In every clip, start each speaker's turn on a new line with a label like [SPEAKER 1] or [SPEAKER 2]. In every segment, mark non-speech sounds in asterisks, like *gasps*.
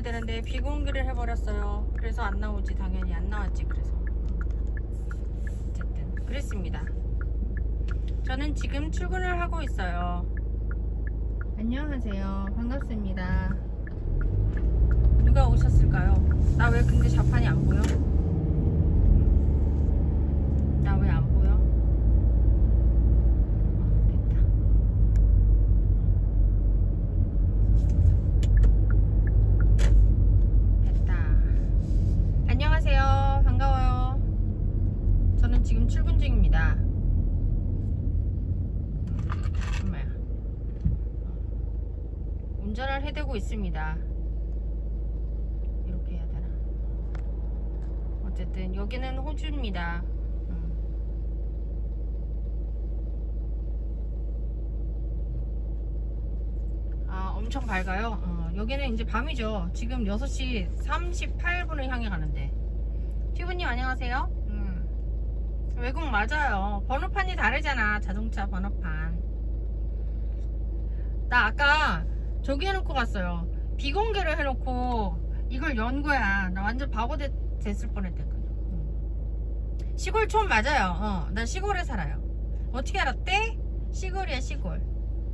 [SPEAKER 1] 해버려야 되는데 비공개를 해버렸어요. 그래서 안 나오지. 당연히 안 나왔지 그래서. 어쨌든 그랬습니다. 저는 지금 출근을 하고 있어요. 안녕하세요. 반갑습니다. 누가 오셨을까요? 나 왜 근데 자판이 안 보여? 나 왜 안 보여? 어, 됐다. 됐다. 안녕하세요. 반가워요. 저는 지금 출근 중입니다. 엄마야. 운전을 해대고 있습니다. 이렇게 해야 되나? 어쨌든 여기는 호주입니다. 음. 아, 엄청 밝아요. 어, 여기는 이제 밤이죠. 지금 6시 38분을 향해 가는데. 튜브님 안녕하세요. 음. 외국 맞아요. 번호판이 다르잖아. 자동차 번호판. 나 아까 저기 해놓고 갔어요. 비공개를 해놓고 이걸 연 거야. 나 완전 바보 됐, 됐을 뻔했거든. 음. 시골촌 맞아요. 어, 난 시골에 살아요. 어떻게 알았대? 시골이야 시골.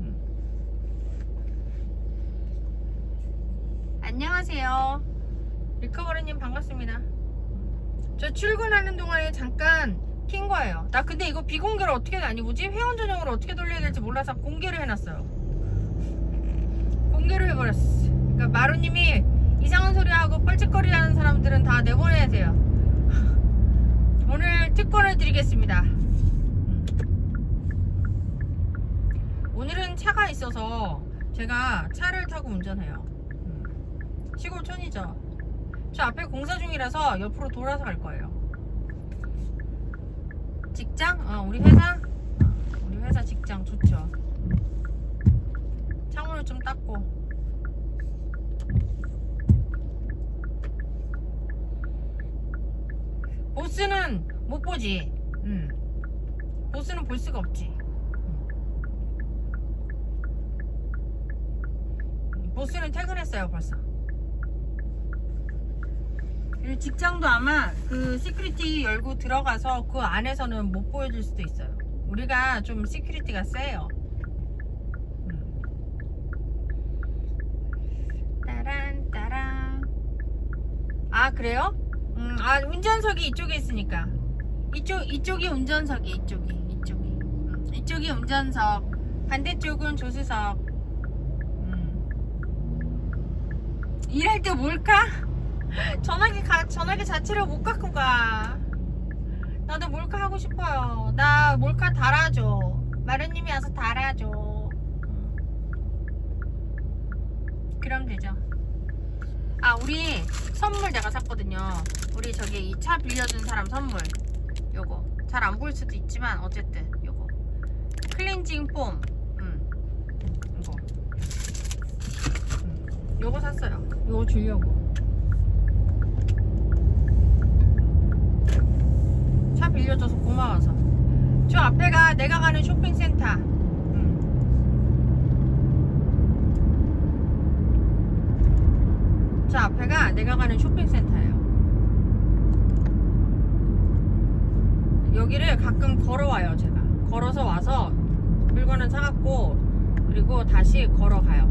[SPEAKER 1] 음. 안녕하세요. 리커버리님 반갑습니다. 저 출근하는 동안에 잠깐 킨 거예요. 나 근데 이거 비공개를 어떻게 아니 뭐지 회원 전용으로 어떻게 돌려야 될지 몰라서 공개를 해놨어요. 공개를 해버렸어. 그러니까 마루님이 이상한 소리 하고 뻘짓거리하는 사람들은 다 내보내야 돼요. 오늘 특권을 드리겠습니다. 음. 오늘은 차가 있어서 제가 차를 타고 운전해요. 음. 시골촌이죠. 저 앞에 공사 중이라서 옆으로 돌아서 갈 거예요. 직장? 어, 우리 회사? 어, 우리 회사 직장 좋죠. 창문을 좀 닦고. 보스는 못 보지. 음. 보스는 볼 수가 없지. 음. 보스는 퇴근했어요, 벌써. 직장도 아마 그 시큐리티 열고 들어가서 그 안에서는 못 보여줄 수도 있어요. 우리가 좀 시큐리티가 세요. 음. 따란 따란. 아 그래요? 음, 아 운전석이 이쪽에 있으니까 이쪽 이쪽이 운전석이 이쪽이 이쪽이 음, 이쪽이 운전석 반대쪽은 조수석. 음. 일할 때 뭘까? *laughs* 전화기 가, 전화기 자체를 못 갖고 가. 나도 몰카 하고 싶어요. 나 몰카 달아줘. 마루님이 와서 달아줘. 음. 그럼 되죠. 아, 우리 선물 내가 샀거든요. 우리 저기 이 차 빌려준 사람 선물. 요거. 잘 안 보일 수도 있지만, 어쨌든, 요거. 클렌징 폼. 음. 이거. 음. 요거 샀어요. 요거 주려고. 차 빌려줘서 고마워서. 저 앞에가 내가 가는 쇼핑센터. 음. 저 앞에가 내가 가는 쇼핑센터예요. 여기를 가끔 걸어와요, 제가. 걸어서 와서 물건을 사갖고 그리고 다시 걸어가요.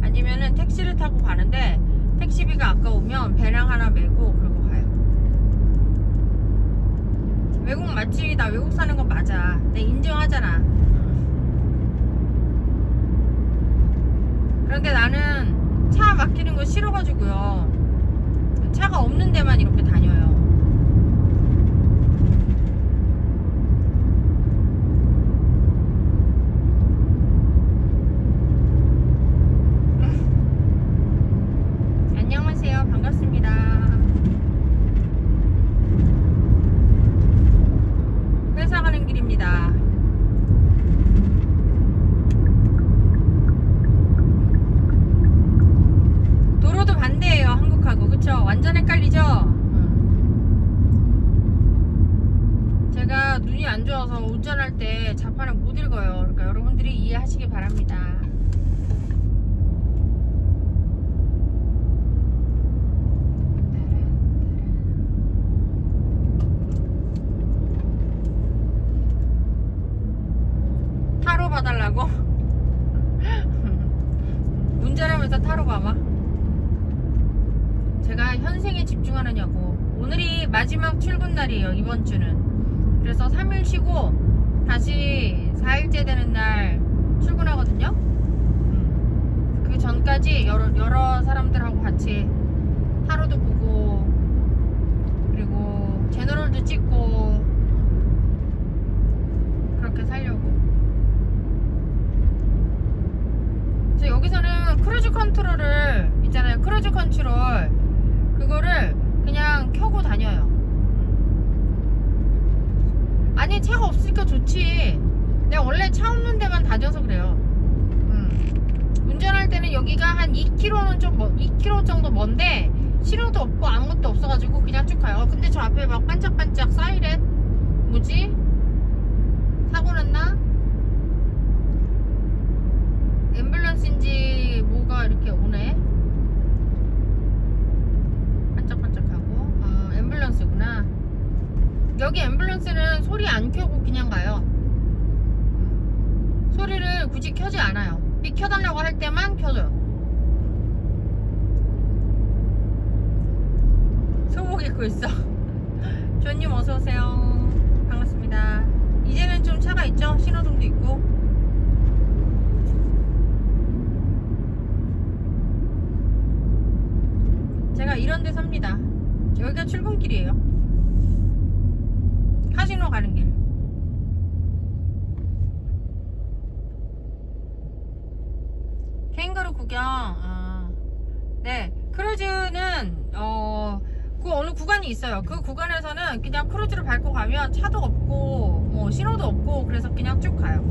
[SPEAKER 1] 아니면은 택시를 타고 가는데 택시비가 아까우면 배낭 하나 메고 그러고 가요. 외국? 나 외국 사는 건 맞아. 내 인정하잖아. 그런데 나는 차 막히는 거 싫어가지고요. 차가 없는 데만 이렇게 다녀요. *laughs* 안녕하세요. 반갑습니다. 회사 가는 길입니다. 도로도 반대예요, 한국하고. 그쵸? 완전 헷갈리죠? 어. 눈이 안 좋아서 운전할 때 자판을 못 읽어요. 그러니까 여러분들이 이해하시기 바랍니다. 타로 봐달라고? 운전하면서 타로 봐봐. 제가 현생에 집중하느냐고. 오늘이 마지막 출근 날이에요, 이번 주는. 그래서 3일 쉬고 다시 4일째 되는 날 출근하거든요. 음. 그 전까지 여러, 여러 사람들하고 같이 하루도 보고 그리고 제너럴도 찍고 그렇게 살려고. 여기서는 크루즈 컨트롤을 있잖아요. 크루즈 컨트롤 그거를 그냥 켜고 다녀요. 아니 차가 없으니까 좋지. 내가 원래 차 없는 데만 다녀서 그래요. 음. 운전할 때는 여기가 한 2km는 좀 멀, 2km 정도 먼데 신호도 없고 아무것도 없어가지고 그냥 쭉 가요. 어, 근데 저 앞에 막 반짝반짝 사이렌 뭐지? 사고 났나? 앰뷸런스인지 뭐가 이렇게 오네? 반짝반짝하고 어, 앰뷸런스구나 여기 앰뷸런스는 소리 안 켜고 그냥 가요. 음. 소리를 굳이 켜지 않아요. 비 켜달라고 할 때만 켜줘요. 소복 입고 있어. *laughs* 조님 어서오세요. 반갑습니다. 이제는 좀 차가 있죠? 신호등도 있고. 제가 이런 데 삽니다. 여기가 출근길이에요. 카지노 가는 길. 캥거루 구경. 아, 네. 크루즈는 어, 그 어느 구간이 있어요. 그 구간에서는 그냥 크루즈를 밟고 가면 차도 없고 뭐 신호도 없고 그래서 그냥 쭉 가요.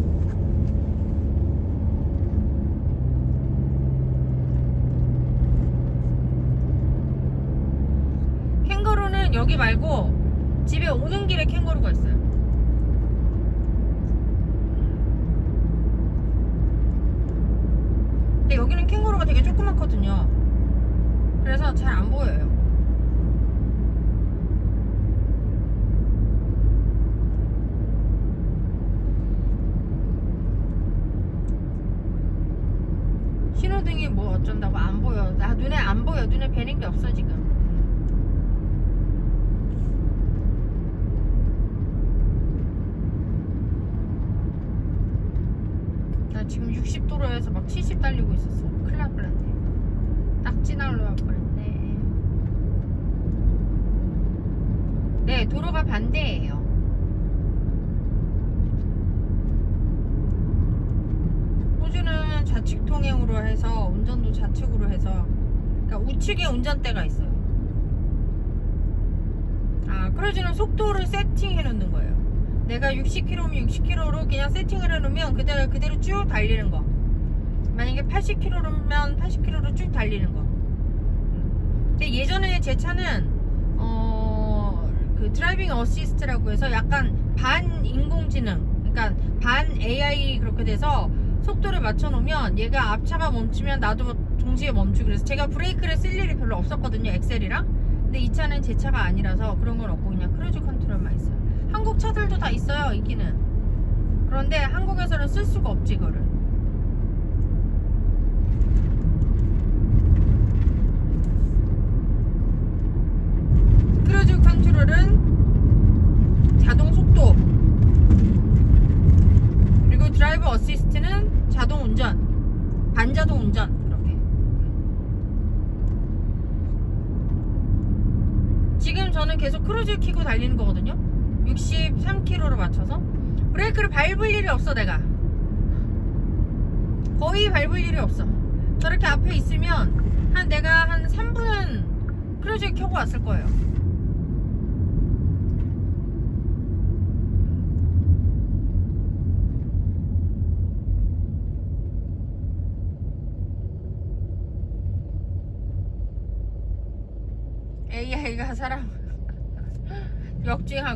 [SPEAKER 1] 캥거루는 여기 말고 집에 오는 길에 캥거루가 있어요. 근데 여기는 캥거루가 되게 조그맣거든요. 그래서 잘 안 보여요. 신호등이 뭐 어쩐다고 안 보여. 나 눈에 안 보여. 눈에 뵈는 게 없어 지금. 나 지금 60도로에서 막 70 달리고 있었어. 큰일 날 뻔했네. 딱 지나려고 뻔했네. 네, 도로가 반대예요. 호주는 좌측 통행으로 해서 운전도 좌측으로 해서 그러니까 우측에 운전대가 있어요. 아, 크루즈는 속도를 세팅해 놓는 거예요. 내가 60km면 60km로 그냥 세팅을 해놓으면 그대로 그대로 쭉 달리는 거. 만약에 80km면 80km로 쭉 달리는 거. 근데 예전에 제 차는 어, 그 드라이빙 어시스트라고 해서 약간 반 인공지능, 그러니까 반 AI 그렇게 돼서 속도를 맞춰놓으면 얘가 앞차가 멈추면 나도 동시에 멈추고 그래서 제가 브레이크를 쓸 일이 별로 없었거든요 엑셀이랑 근데 이 차는 제 차가 아니라서 그런 건 없고 그냥 크루즈 컨트롤만 있어요 한국 차들도 다 있어요 있기는. 그런데 한국에서는 쓸 수가 없지 이거를. 크루즈 컨트롤은 자동 속도. 그리고 드라이브 어시스트는 자동 운전. 반자동 운전 지금 저는 계속 크루즈 키고 달리는 거거든요 63km로 맞춰서? 브레이크를 밟을 일이 없어 내가. 거의 밟을 일이 없어. 저렇게 앞에 있으면 한 내가 한 3분 크루즈 켜고 왔을 거예요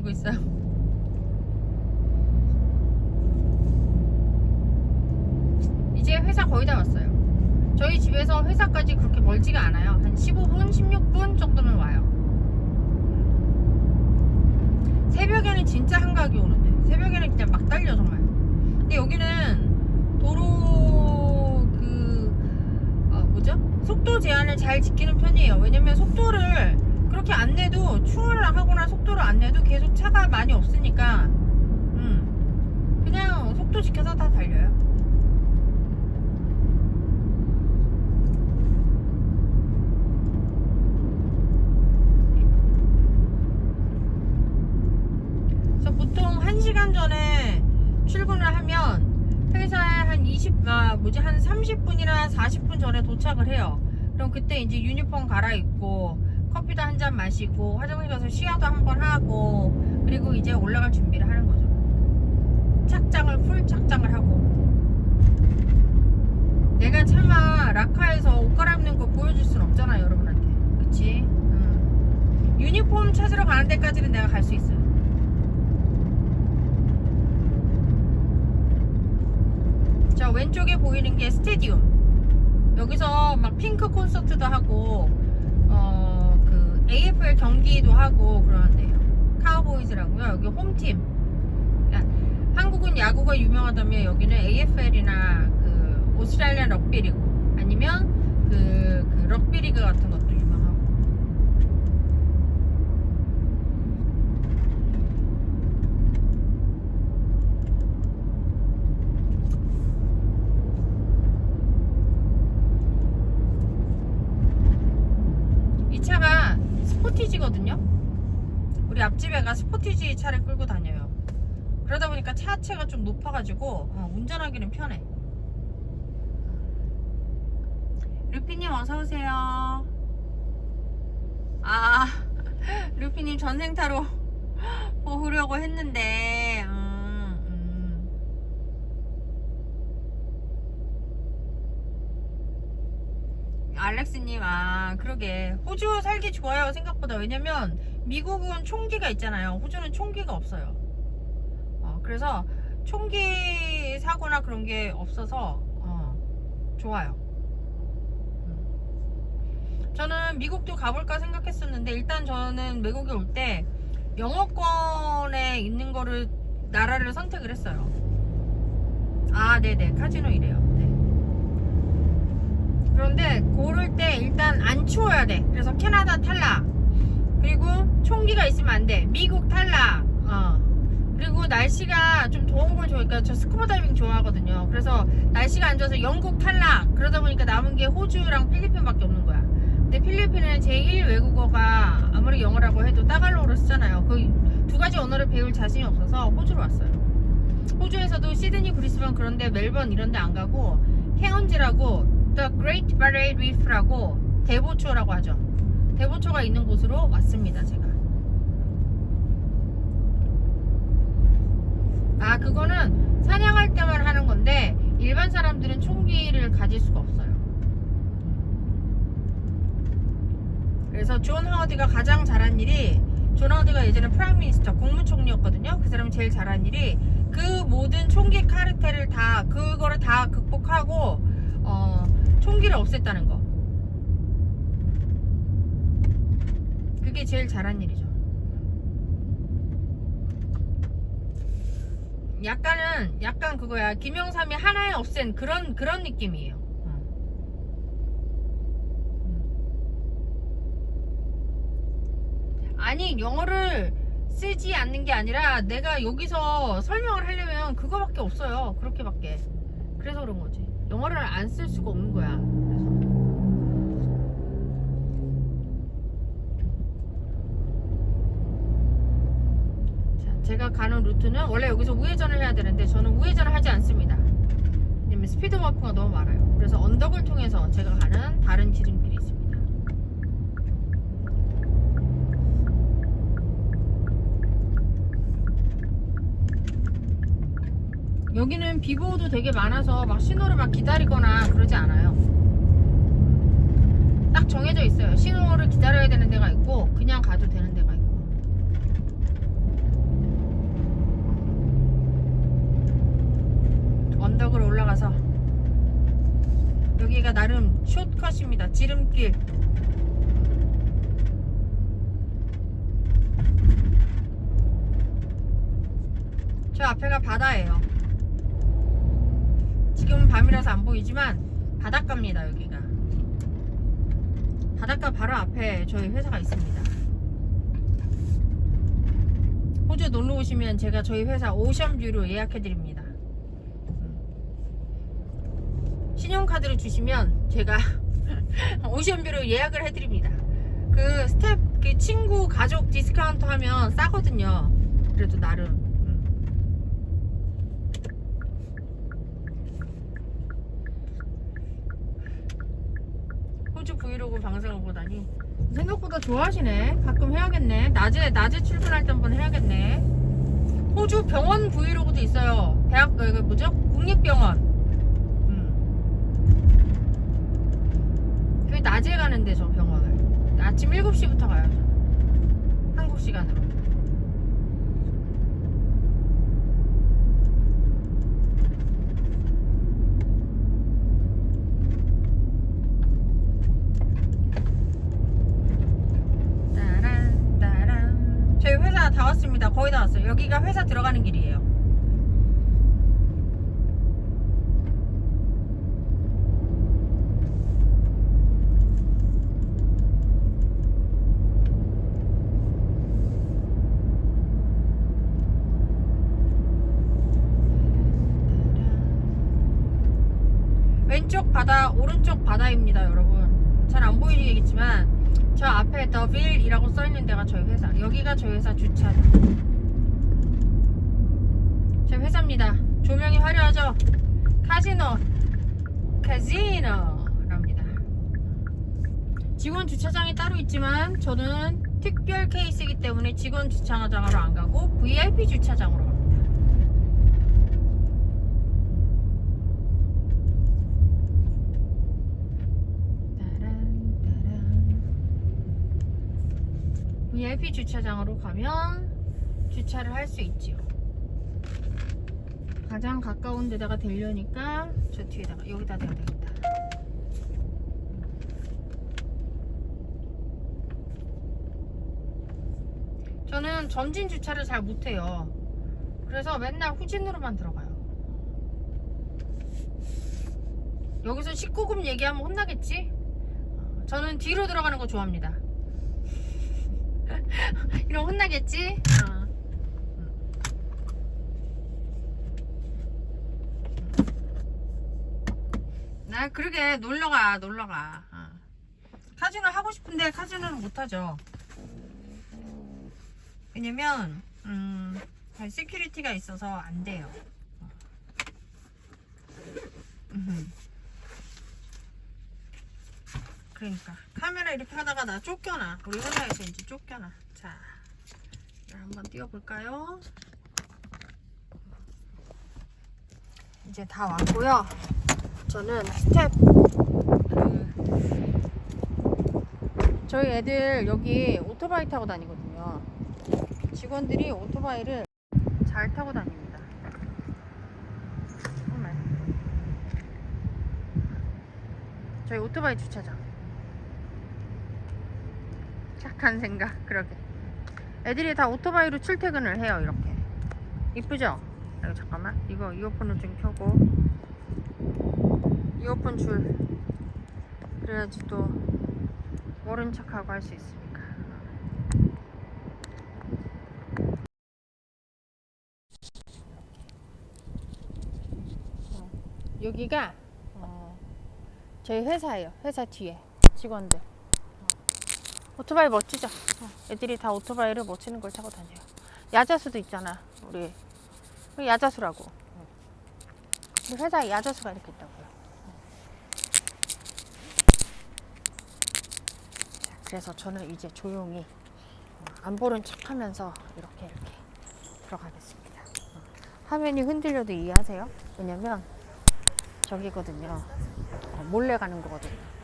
[SPEAKER 1] 가지고 있어요. 이제 회사 거의 다 왔어요. 저희 집에서 회사까지 그렇게 멀지가 않아요. 한 15분, 16분 정도면 와요. 새벽에는 진짜 한가하게 오는데 새벽에는 그냥 막 달려 정말. 근데 여기는 도로 그 어, 뭐죠? 속도 제한을 잘 지키는 편이에요. 왜냐면 속도를 그렇게 안 내도 충을 하거나 속도를 안 내도 계속 차가 많이 없으니까 음, 그냥 속도 지켜서 다 달려요. 그래서 보통 1시간 전에 출근을 하면 회사에 한 20, 아, 뭐지, 한 30분이나 40분 전에 도착을 해요. 그럼 그때 이제 유니폼 갈아입고, 커피도 한 잔 마시고, 화장실 가서 시야도 한 번 하고, 그리고 이제 올라갈 준비를 하는 거죠. 착장을, 풀 착장을 하고. 내가 차마 라카에서 옷 갈아입는 거 보여줄 순 없잖아, 여러분한테. 그치? 응. 유니폼 찾으러 가는 데까지는 내가 갈 수 있어요. 저 왼쪽에 보이는 게 스테디움. 여기서 막 핑크 콘서트도 하고, AFL 경기도 하고 그러는데요. 카우보이즈라고요. 여기 홈팀. 그러니까 한국은 야구가 유명하다면 여기는 AFL이나 그 오스트레일리안 럭비리그 아니면 그, 그 럭비리그 같은 것도 유명하고. 이 차가 스포티지거든요. 우리 앞집애가 스포티지 차를 끌고 다녀요. 그러다 보니까 차체가 좀 높아가지고 어, 운전하기는 편해. 루피님 어서 오세요. 아, *laughs* 루피님 전생타로 *gasps* 보려고 했는데, 음, 음. 알렉스님, 아, 그러게. 호주 살기 좋아요, 생각보다. 왜냐면, 미국은 총기가 있잖아요. 호주는 총기가 없어요. 어, 그래서, 총기 사고나 그런 게 없어서, 어, 좋아요. 음. 저는 미국도 가볼까 생각했었는데, 일단 저는 외국에 올 때, 영어권에 있는 거를, 나라를 선택을 했어요. 아, 네네. 카지노 이래요. 네. 그런데 고를 때 일단 안 추워야 돼. 그래서 캐나다 탈락. 그리고 총기가 있으면 안 돼. 미국 탈락. 어. 그리고 날씨가 좀 더운 걸 좋아하니까 저 스쿠버 다이빙 좋아하거든요. 그래서 날씨가 안 좋아서 영국 탈락. 그러다 보니까 남은 게 호주랑 필리핀밖에 없는 거야. 근데 필리핀은 제1 외국어가 아무리 영어라고 해도 따갈로를 쓰잖아요. 그 두 가지 언어를 배울 자신이 없어서 호주로 왔어요. 호주에서도 시드니, 브리스번 그런데 멜번 이런데 안 가고 케언즈라고 The Great Barrier Reef라고 대보초라고 하죠. 대보초가 있는 곳으로 왔습니다, 제가. 아, 그거는 사냥할 때만 하는 건데 일반 사람들은 총기를 가질 수가 없어요. 그래서 존 하워드가 가장 잘한 일이 존 하워드가 예전에 프라임 미니스터 국무총리였거든요. 그 사람이 제일 잘한 일이 그 모든 총기 카르텔을 다 그거를 다 극복하고 어, 총기를 없앴다는 거. 그게 제일 잘한 일이죠. 약간은 약간 그거야. 김영삼이 하나에 없앤 그런 그런 느낌이에요. 어. 아니 영어를 쓰지 않는 게 아니라 내가 여기서 설명을 하려면 그거밖에 없어요. 그렇게밖에. 그래서 그런 거지. 영어를 안 쓸 수가 없는 거야. 제가 가는 루트는 원래 여기서 우회전을 해야 되는데 저는 우회전을 하지 않습니다. 왜냐면 스피드 워크가 너무 많아요. 그래서 언덕을 통해서 제가 가는 다른 지름길이 있습니다. 여기는 비보도 되게 많아서 막 신호를 막 기다리거나 그러지 않아요. 딱 정해져 있어요. 신호를 기다려야 되는 데가 있고 그냥 가도 되는 데가 있고. 언덕을 올라가서 것입니다. 지름길. 저 앞에가 바다예요. 지금은 밤이라서 안 보이지만 바닷가입니다, 여기가. 바닷가 바로 앞에 저희 회사가 있습니다. 호주 놀러 오시면 제가 저희 회사 오션뷰로 예약해 드립니다. 신용카드를 주시면 제가 *laughs* 오션뷰로 예약을 해 드립니다. 그 스텝 그 친구 가족 디스카운트 하면 싸거든요. 그래도 나름 음. 호주 브이로그 방송을 보다니 생각보다 좋아하시네. 가끔 해야겠네. 낮에 낮에 출근할 때 한번 해야겠네. 호주 병원 브이로그도 있어요. 대학 그 뭐죠? 국립병원. 음. 그 낮에 가는데 저 병원을 아침 7시부터 가요. 저. 한국 시간으로. 따란 따란 저희 회사 다 왔습니다 거의 다 왔어요 여기가 회사 들어가는 길이에요 왼쪽 바다 오른쪽 바다입니다 여러분 잘 안 보이겠지만 저 앞에 더빌이라고 써 있는 데가 저희 회사. 여기가 저희 회사 주차장 저희 회사입니다. 조명이 화려하죠? 카지노. 카지노랍니다. 직원 주차장이 따로 있지만 저는 특별 케이스이기 때문에 직원 주차장으로 안 가고 VIP 주차장으로 갑니다 따란, 따란. VIP 주차장으로 가면 주차를 할 수 있지요. 가장 가까운 데다가 대려니까 저 뒤에다가 여기다 대야 되겠다. 저는 전진 주차를 잘 못해요. 그래서 맨날 후진으로만 들어가요. 여기서 19금 얘기하면 혼나겠지? 어, 저는 뒤로 들어가는 거 좋아합니다. 이런 혼나겠지? 어. 나 그러게 놀러가 놀러가. 어. 카지노 하고 싶은데 카지노는 못하죠. 왜냐면 음, 시큐리티가 있어서 안 돼요. 어. 음. 그러니까. 카메라 이렇게 하다가 나 쫓겨나. 우리 회사에서 이제 쫓겨나. 자 한번 띄워볼까요? 이제 다 왔고요. 저는 스텝. 그 저희 애들 여기 오토바이 타고 다니거든요. 직원들이 오토바이를 잘 타고 다닙니다. 정말. 저희 오토바이 주차장 착한 생각. 그러게. 애들이 다 오토바이로 출퇴근을 해요 이렇게. 이쁘죠? 이거 잠깐만. 이거 이어폰을 좀 켜고. 이어폰 줄. 그래야지 또 모른 척하고 할 수 있으니까. 어, 여기가 어, 저희 회사예요. 회사 뒤에. 직원들 오토바이 멋지죠? 어, 애들이 다 오토바이를 멋지는 걸 타고 다녀요. 야자수도 있잖아, 우리. 야자수라고. 어. 우리 회사에 야자수가 이렇게 있다고요. 그래서 저는 이제 조용히 어, 안 보는 척 하면서 이렇게 이렇게 들어가겠습니다. 어. 화면이 흔들려도 이해하세요? 왜냐면 저기거든요. 어, 몰래 가는 거거든요.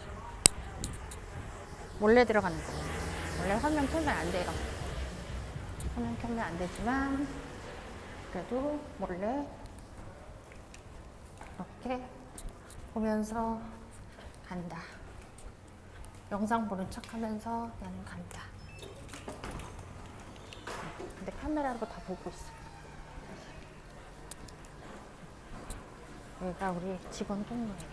[SPEAKER 1] 몰래 들어가는 거. 원래 화면 켜면 안 돼요. 화면 켜면 안 되지만, 그래도 몰래 이렇게 보면서 간다. 영상 보는 척 하면서 나는 간다. 근데 카메라로 다 보고 있어. 여기가 우리 직원 통로예요.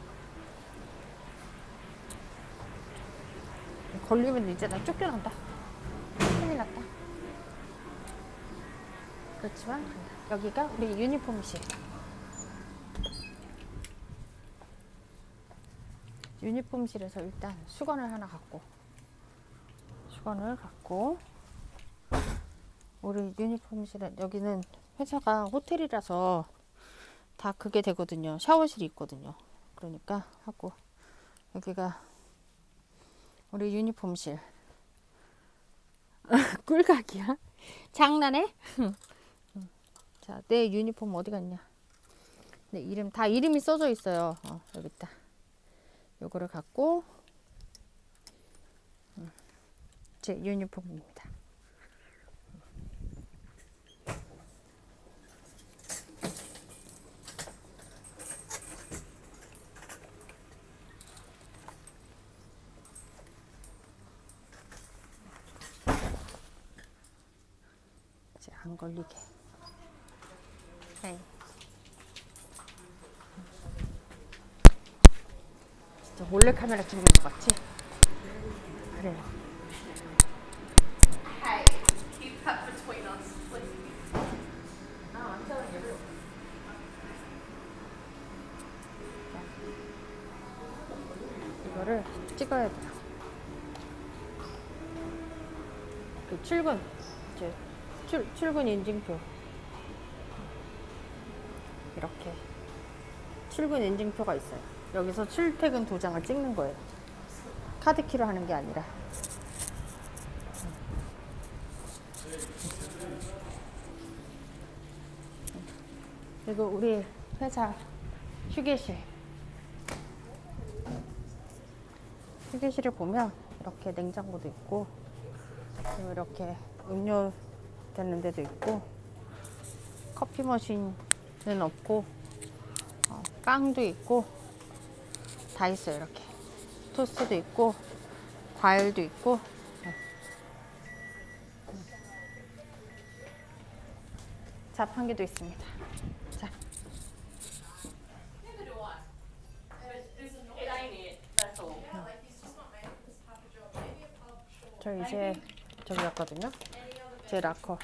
[SPEAKER 1] 걸리면 이제 나 쫓겨난다. 큰일 났다. 그렇지만 간다. 여기가 우리 유니폼실. 유니폼실에서 일단 수건을 하나 갖고 수건을 갖고 우리 유니폼실에 여기는 회사가 호텔이라서 다 그게 되거든요. 샤워실이 있거든요. 그러니까 하고 여기가 우리 유니폼실 *laughs* 꿀각이야? 장난해? *laughs* 자, 내 유니폼 어디 갔냐? 내 이름 다 이름이 써져 있어요. 어, 여기 있다. 요거를 갖고 음, 제 유니폼입니다. 이제 안 걸리게. 네. 진짜 몰래 카메라 찍는 것 같지? 그래요. 이거를 찍어야 돼요. 그 출근 이제 출, 출근 인증표 이렇게 출근 인증표가 있어요. 여기서 출퇴근 도장을 찍는 거예요. 카드키로 하는 게 아니라. 그리고 우리 회사 휴게실 휴게실을 보면 이렇게 냉장고도 있고 이렇게 음료 되는 데도 있고 커피 머신은 없고 어, 빵도 있고 다 있어요 이렇게 토스트도 있고 과일도 있고 네. 자판기도 있습니다 자. 저 이제 저기 갔거든요 제 라커.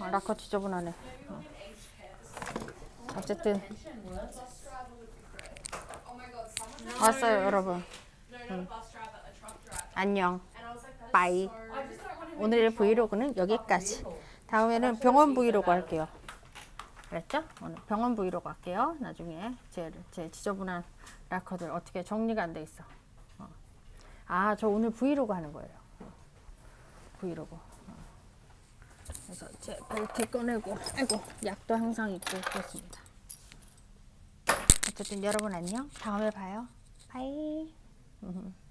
[SPEAKER 1] 아, 라커 지저분하네. 어. 어쨌든. 왔어요 여러분. 응. 안녕. 빠이. 오늘의 브이로그는 여기까지. 다음에는 병원 브이로그 할게요. 그랬죠? 오늘 병원 브이로그 할게요. 나중에 제, 제 지저분한 라커들 어떻게 정리가 안 돼 있어. 어. 아 저 오늘 브이로그 하는 거예요. 브이로그. 어. 그래서 제 벨트 꺼내고 아이고 약도 항상 입고 있겠습니다 어쨌든 여러분 안녕. 다음에 봐요. 바이. *laughs*